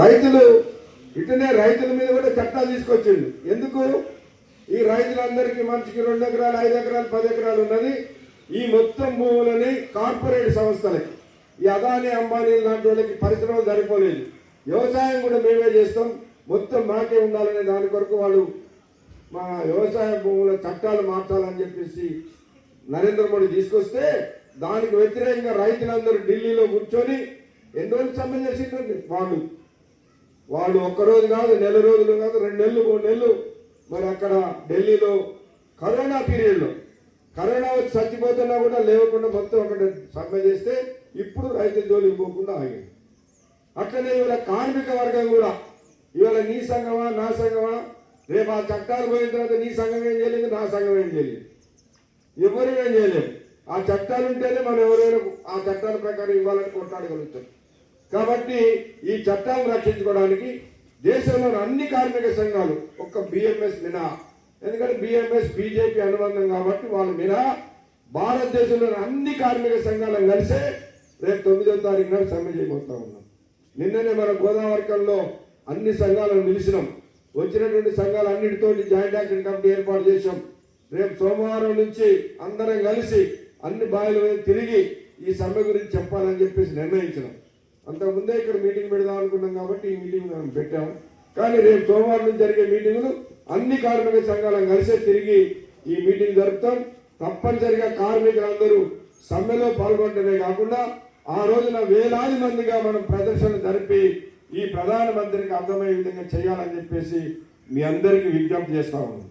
రైతులు ఇటునే రైతుల మీద కూడా చట్టాలు తీసుకొచ్చింది ఎందుకు? ఈ రైతులందరికీ మనిషికి రెండు ఎకరాలు ఐదు ఎకరాలు పది ఎకరాలు ఉన్నది. ఈ మొత్తం భూములని కార్పొరేట్ సంస్థలకి ఈ అదాని అంబానీ లాంటి వాళ్ళకి పరిశ్రమలు సరిపోలేదు. వ్యవసాయం కూడా మేమే చేస్తాం. మొత్తం మాకే ఉండాలనే దాని కొరకు వాళ్ళు మా వ్యవసాయ భూముల చట్టాలు మార్చాలని చెప్పేసి నరేంద్ర మోడీ తీసుకొస్తే దానికి వ్యతిరేకంగా రైతులందరూ ఢిల్లీలో కూర్చొని ఎన్ని రోజులు సమ్మె చేసిండ్రండి వాళ్ళు. వాళ్ళు ఒక్కరోజు కాదు నెల రోజులు కాదు రెండు నెలలు మూడు నెలలు మరి అక్కడ ఢిల్లీలో కరోనా పీరియడ్లో. కరోనా వచ్చి చచ్చిపోతున్నా కూడా లేవకుండా మొత్తం అక్కడ సమ్మె చేస్తే ఇప్పుడు రైతుల జోలికి పోకుండా ఆగింది. అట్లనే ఇవాళ కార్మిక వర్గం కూడా ఇవాళ నీ సంఘమా నా సంఘమా? రేపు ఆ చట్టాలు పోయిన తర్వాత నీ సంఘం ఏం చేయలేదు నా సంఘం ఏం చేయలేదు. ఎవరు ఏం చేయలేదు. ఆ చట్టాలు ఉంటేనే మనం ఎవరైనా ఆ చట్టాల ప్రకారం ఇవ్వాలని కొట్లాడగలుగుతాం కాబట్టి ఈ చట్టాలను రక్షించుకోవడానికి దేశంలోని అన్ని కార్మిక సంఘాలు ఒక్క బిఎంఎస్ మినహా ఎందుకంటే బిఎంఎస్ బీజేపీ అనుబంధం కాబట్టి వాళ్ళు మినహా భారతదేశంలోని అన్ని కార్మిక సంఘాలను కలిసే రేపు తొమ్మిదో తారీఖు నాడు సమ్మె చేయబోతా ఉన్నాం. నిన్ననే మన గోదావరికంలో అన్ని సంఘాలను పిలిచినాం వచ్చినటువంటి సంఘాలు అన్నిటితో జాయింట్ యాక్షన్ కమిటీ ఏర్పాటు చేశాం. రేపు సోమవారం నుంచి అందరం కలిసి అన్ని బావిల మీద తిరిగి ఈ సమ్మె గురించి చెప్పాలని చెప్పేసి నిర్ణయించినాం. అంతకుముందే ఇక్కడ మీటింగ్ పెడదాం అనుకున్నాం కాబట్టి ఈ మీటింగ్ మనం పెట్టాం. కానీ రేపు సోమవారం నుంచి జరిగే మీటింగులు అన్ని కార్మిక సంఘాలను కలిసే తిరిగి ఈ మీటింగ్ జరుపుతాం. తప్పనిసరిగా కార్మికులందరూ సమ్మెలో పాల్గొంటమే కాకుండా ఆ రోజున వేలాది మందిగా మనం ప్రదర్శన జరిపి ఈ ప్రధానమంత్రికి అర్థమయ్యే విధంగా చేయాలని చెప్పేసి మీ అందరికీ విజ్ఞప్తి చేస్తా ఉన్నాం.